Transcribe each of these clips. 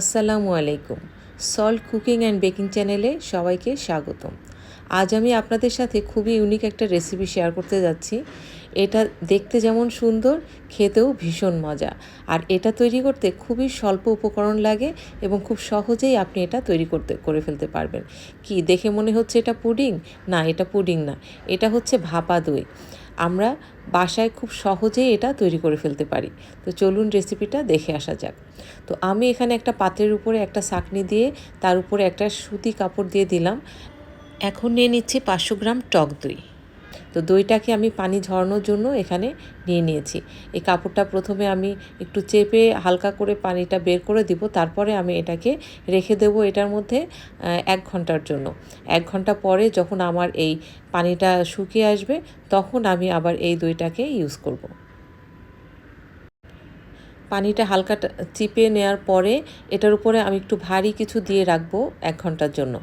আসসালামু আলাইকুম। Salt cooking and baking চ্যানেলে সবাইকে স্বাগতম। আজ আমি আপনাদের সাথে খুবই ইউনিক একটা রেসিপি শেয়ার করতে যাচ্ছি। এটা দেখতে যেমন সুন্দর, খেতেও ভীষণ মজা। আর এটা তৈরি করতে খুবই স্বল্প উপকরণ লাগে এবং খুব সহজেই আপনি এটা তৈরি করতে, করে ফেলতে পারবেন। কি, দেখে মনে হচ্ছে এটা পুডিং না, এটা পুডিং না। এটা হচ্ছে ভাপা দই। আমরা বাসায় খুব সহজেই এটা তৈরি করে ফেলতে পারি। তো চলুন রেসিপিটা দেখে আসা যাক। তো আমি এখানে একটা পাত্রের উপরে একটা সাকনি দিয়ে তার উপরে একটা সুতি কাপড় দিয়ে দিলাম। এখন নিয়ে নিচ্ছি পাঁচশো গ্রাম টক দই। তো দইটাকে আমি পানি ঝরানোর জন্য এখানে নিয়ে নিয়েছি। এই কাপড়টা প্রথমে আমি একটু চেপে হালকা করে পানিটা বের করে দিব, তারপরে আমি এটাকে রেখে দেবো এটার মধ্যে এক ঘণ্টার জন্য। এক ঘণ্টা পরে যখন আমার এই পানিটা শুকিয়ে আসবে, তখন আমি আবার এই দইটাকে ইউজ করব। পানিটা হালকা চিপে নেওয়ার পরে এটার উপরে আমি একটু ভারী কিছু দিয়ে রাখব এক ঘণ্টার জন্য।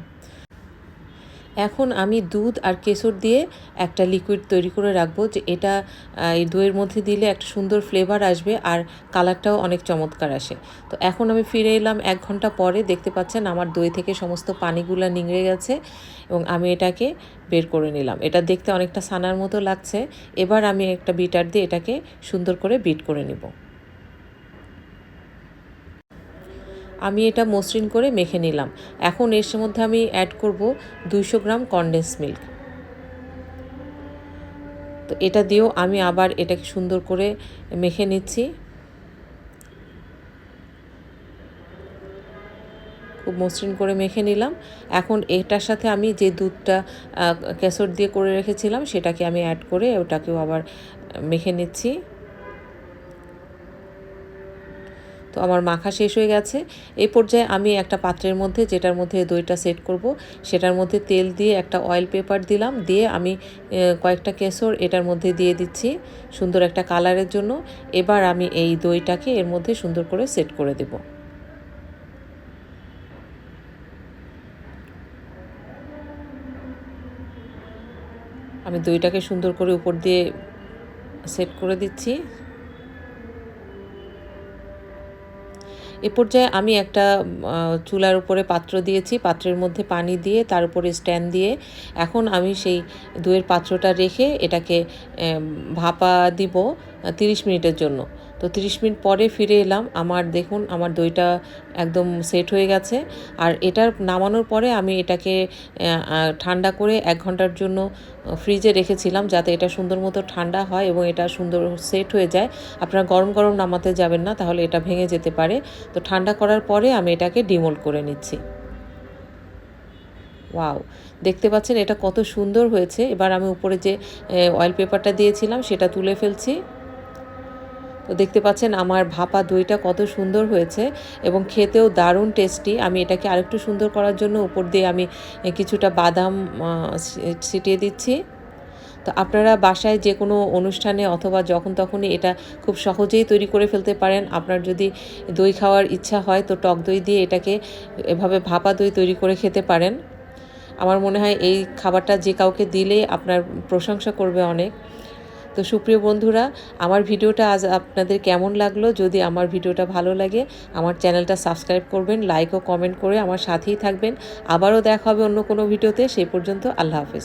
এখন আমি দুধ আর কেশর দিয়ে একটা লিকুইড তৈরি করে রাখব যে এটা এই দইয়ের মধ্যে দিলে একটা সুন্দর ফ্লেভার আসবে আর কালারটাও অনেক চমৎকার আসে। তো এখন আমি ফিরে এলাম এক ঘণ্টা পরে, দেখতে পাচ্ছেন আমার দই থেকে সমস্ত পানিগুলো নিংড়ে গেছে এবং আমি এটাকে বের করে নিলাম। এটা দেখতে অনেকটা সানার মতো লাগছে। এবার আমি একটা বিটার দিয়ে এটাকে সুন্দর করে বিট করে নিব। আমি এটা মসৃণ করে মেখে নিলাম। এখন এর মধ্যে আমি অ্যাড করব দুইশো গ্রাম কনডেন্স মিল্ক তো এটা দিয়েও আমি আবার এটাকে সুন্দর করে মেখে নিচ্ছি। খুব মসৃণ করে মেখে নিলাম। এখন এটার সাথে আমি যে দুধটা কেশর দিয়ে করে রেখেছিলাম সেটাকে আমি অ্যাড করে ওটাকেও আবার মেখে নিচ্ছি। তো আমার মাখা শেষ হয়ে গেছে। এই পর্যায়ে আমি একটা পাত্রের মধ্যে, যেটার মধ্যে দইটা সেট করব, সেটার মধ্যে তেল দিয়ে একটা অয়েল পেপার দিলাম, দিয়ে আমি কয়েকটা কেশর এটার মধ্যে দিয়ে দিচ্ছি সুন্দর একটা কালারের জন্য। এবার আমি এই দইটাকে এর মধ্যে সুন্দর করে সেট করে দেব। আমি দইটাকে সুন্দর করে উপর দিয়ে সেট করে দিচ্ছি। এ পর্যায়ে আমি একটা চুলার উপরে পাত্র দিয়েছি, পাত্রের মধ্যে পানি দিয়ে, তার উপরে স্ট্যান্ড দিয়ে, এখন আমি সেই দইয়ের পাত্রটা রেখে এটাকে ভাপা দিব তিরিশ মিনিটের জন্য। তো তিরিশ মিনিট পরে ফিরে এলাম। আমার দেখুন, আমার দইটা একদম সেট হয়ে গেছে। আর এটার নামানোর পরে আমি এটাকে ঠান্ডা করে এক ঘণ্টার জন্য ফ্রিজে রেখেছিলাম যাতে এটা সুন্দর মতো ঠান্ডা হয় এবং এটা সুন্দর সেট হয়ে যায়। আপনারা গরম গরম নামাতে যাবেন না, তাহলে এটা ভেঙে যেতে পারে। তো ঠান্ডা করার পরে আমি এটাকে ডিমোল্ড করে নিচ্ছি। ওয়াও! দেখতে পাচ্ছেন এটা কত সুন্দর হয়েছে। এবার আমি উপরে যে অয়েল পেপারটা দিয়েছিলাম, সেটা তুলে ফেলছি। তো দেখতে পাচ্ছেন আমার ভাপা দইটা কত সুন্দর হয়েছে এবং খেতেও দারুণ টেস্টি আমি এটাকে আরেকটু সুন্দর করার জন্য উপর দিয়ে আমি কিছুটা বাদাম ছিটিয়ে দিচ্ছি। তো আপনারা বাসায় যে কোনো অনুষ্ঠানে অথবা যখন তখনই এটা খুব সহজেই তৈরি করে ফেলতে পারেন। আপনার যদি দই খাওয়ার ইচ্ছা হয় তো টক দই দিয়ে এটাকে এভাবে ভাপা দই তৈরি করে খেতে পারেন। আমার মনে হয় এই খাবারটা যে কাউকে দিলে আপনার প্রশংসা করবে অনেক। তো সুপ্রিয় বন্ধুরা, আমার ভিডিওটা আজ আপনাদের কেমন লাগল? যদি আমার ভিডিওটা ভালো লাগে, আমার চ্যানেলটা সাবস্ক্রাইব করবেন লাইক ও কমেন্ট করে আমার সাথেই থাকবেন। আবারও দেখা হবে অন্য কোনো ভিডিওতে, সেই পর্যন্ত আল্লাহ হাফেজ।